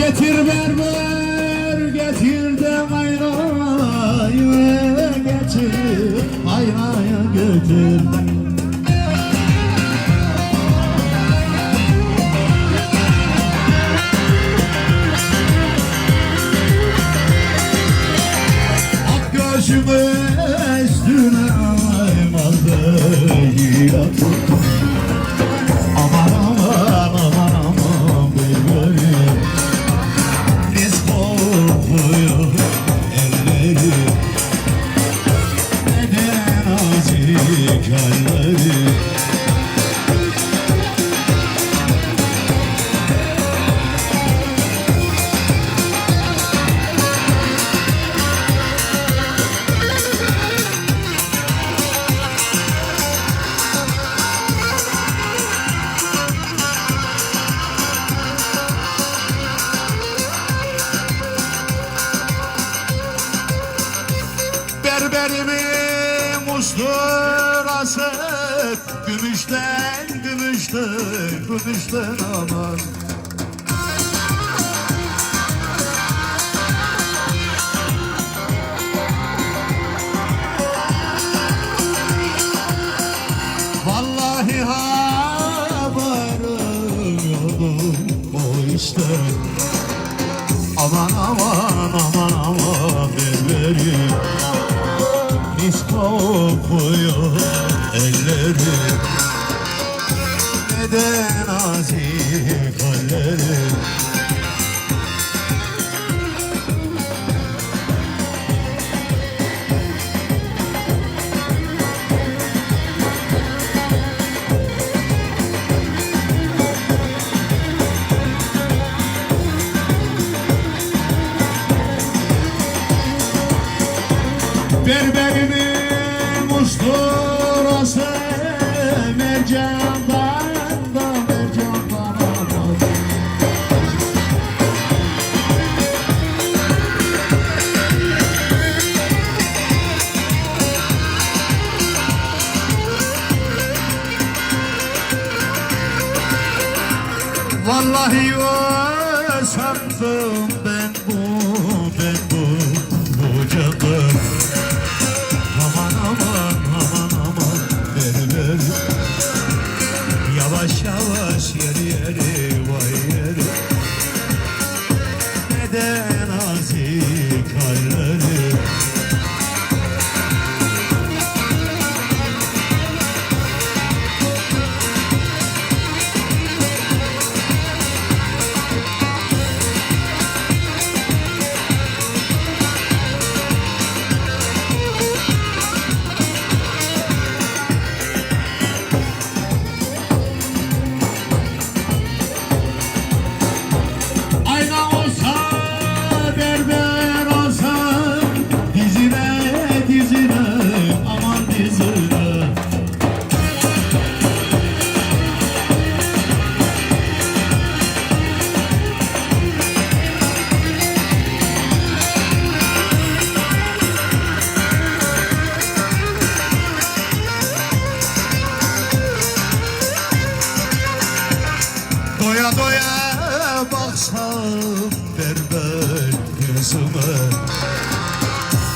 Getir berber getir de aynayı getir aynayı götür halleri Berberimin usturası Gümüşten gümüşten gümüşten aman. Vallahi haberim yoktu o işten Aman aman aman aman Neden azik halleri. Berberimin usturası Mercandan Vallahi sandım ben bu ben bu bu canım Aman aman aman aman ver. Yavaş yavaş yeri yeri vay yeri. Neden Doya baksam berber yüzüme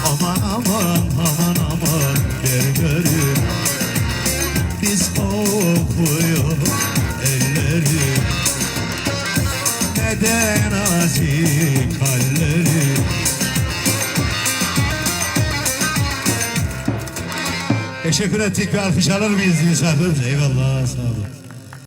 Aman aman aman aman berberim Biz kokuyor elleri Neden azik halleri Teşekkür ettik bir alkış alır mıyız misafir? Eyvallah sağ olun.